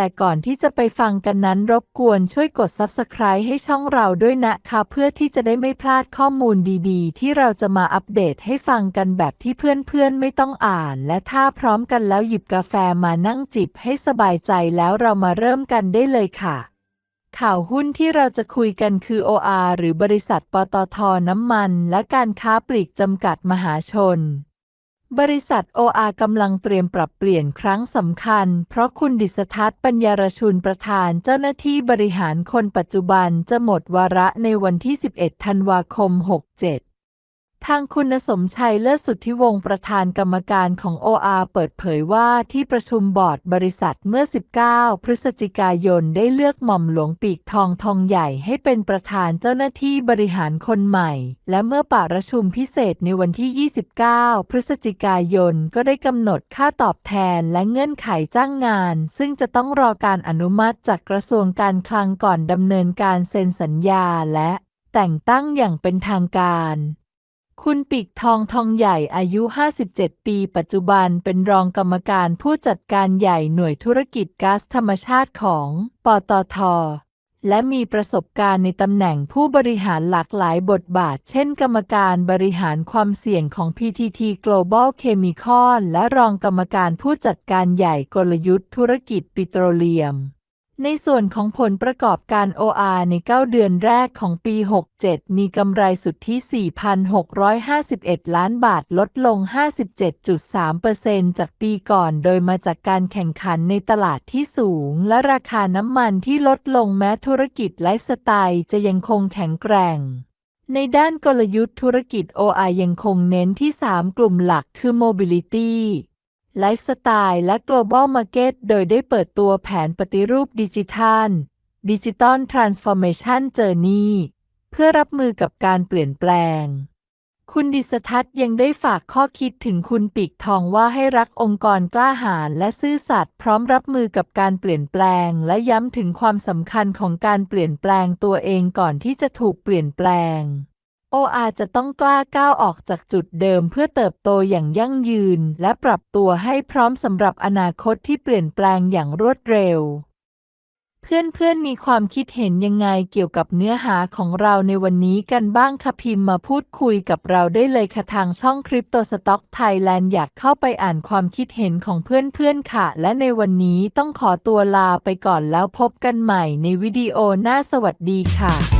แต่ก่อนที่จะไปฟังกันนั้นรบกวนช่วยกด Subscribe ให้ช่องเราด้วยนะคะเพื่อที่จะได้ไม่พลาดข้อมูลดีๆ ที่เราจะมาอัปเดตให้ฟังกันแบบที่เพื่อนๆไม่ต้องอ่าน และถ้าพร้อมกันแล้วหยิบกาแฟมานั่งจิบให้สบายใจแล้วเรามาเริ่มกันได้เลยค่ะ ข่าวหุ้นที่เราจะคุยกันคือ OR หรือบริษัทปตทน้ำมัน และการค้าปลีกจำกัดมหาชน บริษัทโออากำลังเตรียมปรับเปลี่ยนครั้งสำคัญ เพราะคุณดิษทัศน์ปัญญารชุนประธานเจ้าหน้าที่บริหารคนปัจจุบันจะหมดวาระในวันที่ 11 ธันวาคม 67 ทางคุณสมชัยเลิศสุทธิวงศ์ประธานกรรมการของ OR เปิดเผยว่าที่ประชุมบอร์ดบริษัทเมื่อ 19 พฤศจิกายนได้เลือกหม่อมหลวงปีกทองทองใหญ่ให้เป็นประธานเจ้าหน้าที่บริหารคนใหม่ และเมื่อป่าประชุมพิเศษในวันที่ 29 พฤศจิกายนก็ได้กำหนดค่าตอบแทนและเงื่อนไขจ้างงาน ซึ่งจะต้องรอการอนุมัติจากกระทรวงการคลังก่อนดำเนินการเซ็นสัญญาและแต่งตั้งอย่างเป็นทางการ คุณปีกทองทองใหญ่อายุ 57 ปี ปัจจุบันเป็นรองกรรมการผู้จัดการใหญ่หน่วยธุรกิจก๊าซธรรมชาติของ ปตท และมีประสบการณ์ในตำแหน่งผู้บริหารหลากหลายบทบาท เช่น กรรมการบริหารความเสี่ยงของ PTT Global Chemical และรองกรรมการผู้จัดการใหญ่กลยุทธ์ธุรกิจปิโตรเลียม ในส่วนของผลประกอบการ OR ใน 9 เดือนแรกของปี 67 มีกำไรสุทธิ 4,651 ล้านบาท ลดลง 57.3%จากปีก่อน โดยมาจากการแข่งขันในตลาดที่สูง และราคาน้ำมันที่ลดลงแม้ธุรกิจไลฟ์สไตล์จะยังคงแข็งแกร่งในด้านกลยุทธ์ธุรกิจ OR ยังคงเน้นที่ 3 กลุ่มหลักคือ Mobility ไลฟ์สไตล์และ global market โดยได้เปิดตัวแผนปฏิรูปดิจิทัล Digital Transformation Journey เพื่อรับมือกับการเปลี่ยนแปลง คุณดิษทัศน์ยังได้ฝากข้อคิดถึงคุณปีกทองว่าให้รักองค์กรกล้าหาญและซื่อสัตย์พร้อมรับมือกับการเปลี่ยนแปลง และย้ำถึงความสำคัญของการเปลี่ยนแปลงตัวเองก่อนที่จะถูกเปลี่ยนแปลง OR จะต้องกล้าก้าวออกจากจุดเดิมเพื่อเติบโตอย่างยั่งยืน และปรับตัวให้พร้อมสำหรับอนาคตที่เปลี่ยนแปลงอย่างรวดเร็ว เพื่อนๆมีความคิดเห็นยังไงเกี่ยวกับเนื้อหาของเราในวันนี้กันบ้างคะพิมพ์มาพูดคุยกับเราได้เลยค่ะทางช่องคริปโตสต็อกไทยแลนด์อยากเข้าไปอ่านความคิดเห็นของเพื่อนๆค่ะ และในวันนี้ต้องขอตัวลาไปก่อนแล้วพบกันใหม่ในวิดีโอหน้าสวัสดีค่ะ